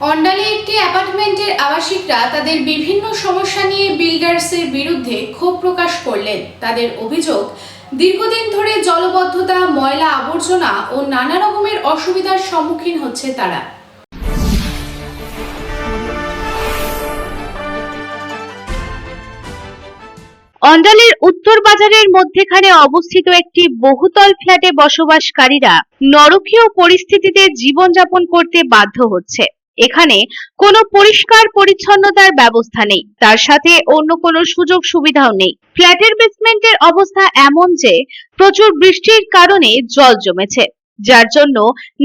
অন্ডালে একটি অ্যাপার্টমেন্টের আবাসিকরা তাদের বিভিন্ন সমস্যা নিয়ে বিল্ডার্সের বিরুদ্ধে ক্ষোভ প্রকাশ করলেন। তাদের অভিযোগ, দীর্ঘদিন ধরে জলবদ্ধতা, ময়লা আবর্জনা ও নানা রকমের অসুবিধার সম্মুখীন হচ্ছে তারা। অন্ডালের উত্তর বাজারের মধ্যেখানে অবস্থিত একটি বহুতল ফ্ল্যাটে বসবাসকারীরা নরকীয় পরিস্থিতিতে জীবনযাপন করতে বাধ্য হচ্ছে। এখানে কোনো পরিষ্কার পরিচ্ছন্নতার ব্যবস্থা নেই। তার সাথে অন্য কোনো সুযোগ সুবিধাও নেই। ফ্ল্যাটের বেসমেন্টের অবস্থা এমন যে, প্রচুর বৃষ্টির কারণে জল জমেছে, যার জন্য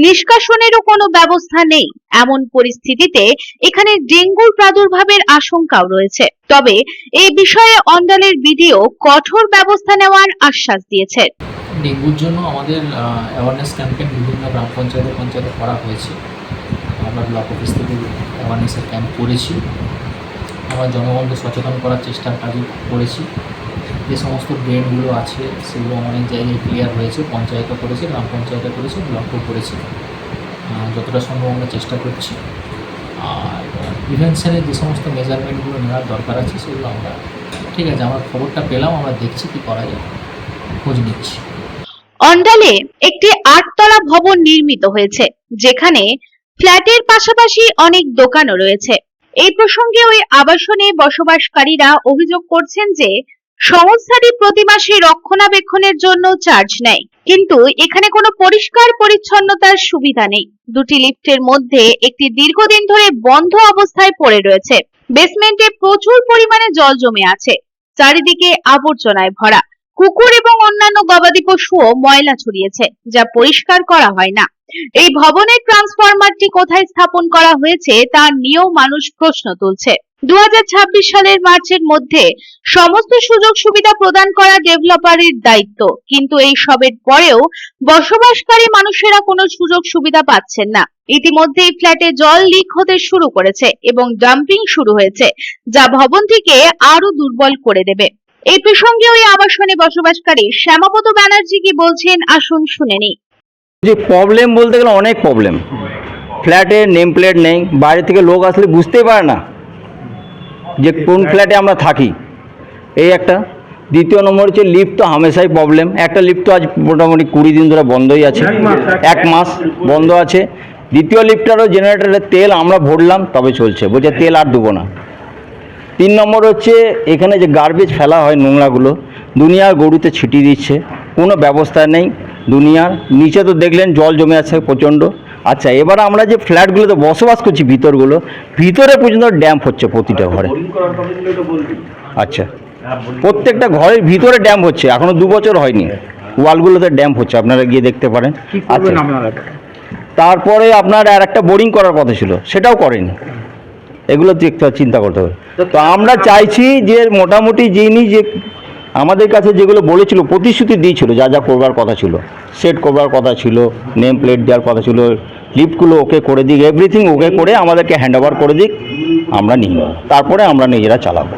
নিষ্কাশনেরও কোনো ব্যবস্থা নেই। এমন পরিস্থিতিতে এখানে ডেঙ্গুর প্রাদুর্ভাবের আশঙ্কাও রয়েছে। তবে এই বিষয়ে অন্ডালের বিডিও কঠোর ব্যবস্থা নেওয়ার আশ্বাস দিয়েছে। ডেঙ্গুর জন্য আমাদের অ্যাওয়ারনেস ক্যাম্পেইন বিভিন্ন গ্রাম পঞ্চায়েতে পঞ্চায়েতে করা হয়েছে। আমরা ব্লক অফিস থেকে অ্যাওয়ারনেসের ক্যাম্প করেছি। আমরা জনগণকে সচেতন করার চেষ্টার কাজও করেছি। যে সমস্ত ড্রেনগুলো আছে, সেগুলো অনেক জায়গায় ক্লিয়ার হয়েছে পঞ্চায়েতও করেছে গ্রাম পঞ্চায়েতে করেছে ব্লকও করেছে। যতটা সম্ভব আমরা চেষ্টা করছি। আর প্রিভেনশনের যে সমস্ত মেজারমেন্টগুলো নেওয়ার দরকার আছে, সেগুলো আমরা ঠিক আছে, আমরা খবরটা পেলাম, আমরা দেখছি কি করা যায়। খোঁজ নিচ্ছি। অন্ডালে একটি আটতলা ভবন নির্মিত হয়েছে, যেখানে ফ্ল্যাটের পাশাপাশি অনেক দোকানও রয়েছে। এই প্রসঙ্গে ওই আবাসনে বসবাসকারীরা অভিযোগ করছেন যে, সংস্থাটি প্রতি মাসে রক্ষণাবেক্ষণের জন্য চার্জ নেয়, কিন্তু এখানে কোনো পরিষ্কার পরিচ্ছন্নতার সুবিধা নেই। দুটি লিফটের মধ্যে একটি দীর্ঘদিন ধরে বন্ধ অবস্থায় পড়ে রয়েছে। বেসমেন্টে প্রচুর পরিমাণে জল জমে আছে। চারিদিকে আবর্জনায় ভরা। কুকুর এবং অন্যান্য গবাদি পশুও ময়লা ছড়িয়েছে, যা পরিষ্কার করা হয় না। এই ভবনের ট্রান্সফরমারটি কোথায় স্থাপন করা হয়েছে তা নিয়েও মানুষ প্রশ্ন তুলছে। দু হাজার ছাব্বিশ সালের মার্চের মধ্যে সমস্ত সুযোগ সুবিধা প্রদান করা ডেভেলপারের দায়িত্ব, কিন্তু এই সবের পরেও বসবাসকারী মানুষেরা কোনো সুযোগ সুবিধা পাচ্ছেন না। ইতিমধ্যেই ফ্ল্যাটে জল লিক হতে শুরু করেছে এবং ডাম্পিং শুরু হয়েছে, যা ভবনটিকে আরও দুর্বল করে দেবে। এই প্রসঙ্গে ওই আবাসনে বসবাসকারী শ্যামাপত ব্যানার্জি কি বলছেন, আসুন শুনে নিই। যে প্রবলেম বলতে গেলে অনেক প্রবলেম ফ্ল্যাটে নেম প্লেট নেই বাইরে থেকে লোক আসলে বুঝতেই পারে না যে কোন ফ্ল্যাটে আমরা থাকি। এই একটা। দ্বিতীয় নম্বর হচ্ছে লিফ্ট তো হামেশাই প্রবলেম একটা লিফট তো আজ মোটামুটি কুড়ি দিন ধরে বন্ধই আছে। এক মাস বন্ধ আছে। দ্বিতীয় লিফটারও জেনারেটরের তেল আমরা ভরলাম তবে চলছে। বলছে তেল আর দেবো না। তিন নম্বর হচ্ছে এখানে যে গার্বেজ ফেলা হয় নোংরাগুলো দুনিয়ার গরুতে ছিটিয়ে দিচ্ছে। কোনো ব্যবস্থা নেই। দুনিয়ার নিচে তো দেখলেন জল জমে আছে প্রচণ্ড। আচ্ছা এবার আমরা যে ফ্ল্যাটগুলোতে বসবাস করছি ভিতরগুলো ভিতরে পর্যন্ত ড্যাম্প হচ্ছে প্রতিটা ঘরে। আচ্ছা প্রত্যেকটা ঘরের ভিতরে ড্যাম্প হচ্ছে এখনও দু বছর হয়নি। ওয়ালগুলোতে ড্যাম্প হচ্ছে আপনারা গিয়ে দেখতে পারেন। আচ্ছা তারপরে আপনার আর একটা বোরিং করার কথা ছিল সেটাও করেনি। এগুলো দেখতে চিন্তা করতে হবে। তো আমরা চাইছি যে মোটামুটি যিনি যে আমাদের কাছে যেগুলো বলেছিল প্রতিশ্রুতি দিয়েছিল যা যা করবার কথা ছিল সেট করবার কথা ছিল নেম প্লেট দেওয়ার কথা ছিল লিফটগুলো ওকে করে দিক এভরিথিং ওকে করে আমাদেরকে হ্যান্ড ওভার করে দিক আমরা নিয়ে নেব তারপরে আমরা নিজেরা চালাবো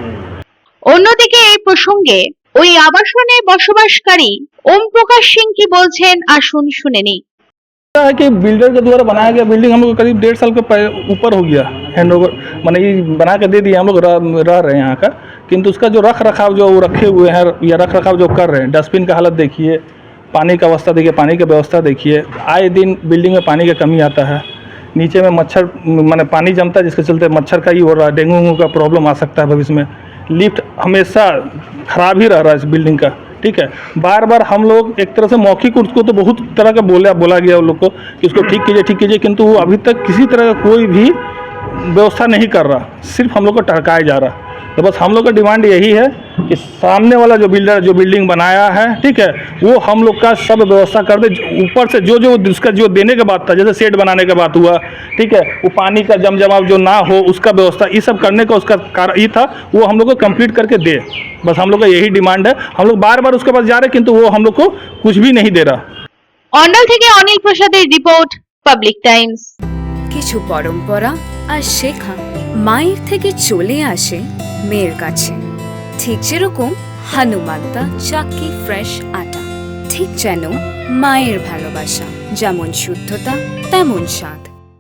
অন্যদিকে এই প্রসঙ্গে ওই আবাসনে বসবাসকারী ওম প্রকাশ সিং কি বলছেন আসুন শুনে নিই ऐसा है कि बिल्डर के द्वारा बनाया गया बिल्डिंग हम लोग करीब डेढ़ साल के पह- ऊपर हो गया हैंड ओवर मैंने ये बना के दे दिया हम लोग रह, रह रहे हैं यहाँ का किंतु उसका जो रख रखाव जो रखे हुए हैं या रख रखाव जो कर रहे हैं, डस्टबिन का हालत देखिए, पानी का अवस्था देखिए, पानी की व्यवस्था देखिए, आए दिन बिल्डिंग में पानी की कमी आता है। नीचे में मच्छर, मैंने पानी जमता है, जिसके चलते मच्छर का ही हो रहा है डेंगू का प्रॉब्लम आ सकता है भविष्य में। लिफ्ट हमेशा खराब ही रह रहा है इस बिल्डिंग का, ठीक है? बार बार हम लोग एक तरह से मौखिक उसको तो बहुत तरह का बोला बोला गया उन लोग को कि उसको ठीक कीजिए ठीक कीजिए, किंतु वो अभी तक किसी तरह का कोई भी व्यवस्था नहीं कर रहा, सिर्फ़ हम लोग को टहकाया जा रहा। तो बस हम लोग का डिमांड यही है कि सामने वाला जो बिल्डर जो बिल्डिंग बनाया है ठीक है वो हम लोग का सब व्यवस्था कर दे ऊपर से जो जो उसका जो देने के बाद था जैसे सेट बनाने के बाद हुआ ठीक है वो पानी का जम जमाव जो ना हो उसका व्यवस्था ये सब करने का उसका कार ये था वो हम लोग को कंप्लीट करके दे बस हम लोग का यही डिमांड है हम लोग बार बार उसके पास जा रहे हैं किंतु वो हम लोग को कुछ भी नहीं दे रहा অন্ডাল থেকে অনিল প্রসাদের রিপোর্ট পাবলিক টাইমস কিছু পরম্পরা আর শেখা মায়ের থেকে চলে আসে মেয়ের কাছে। ঠিক যেরকম হানুমান্তা চাকি ফ্রেশ আটা। ঠিক যেন মায়ের ভালোবাসা, যেমন শুদ্ধতা, তেমন স্বাদ।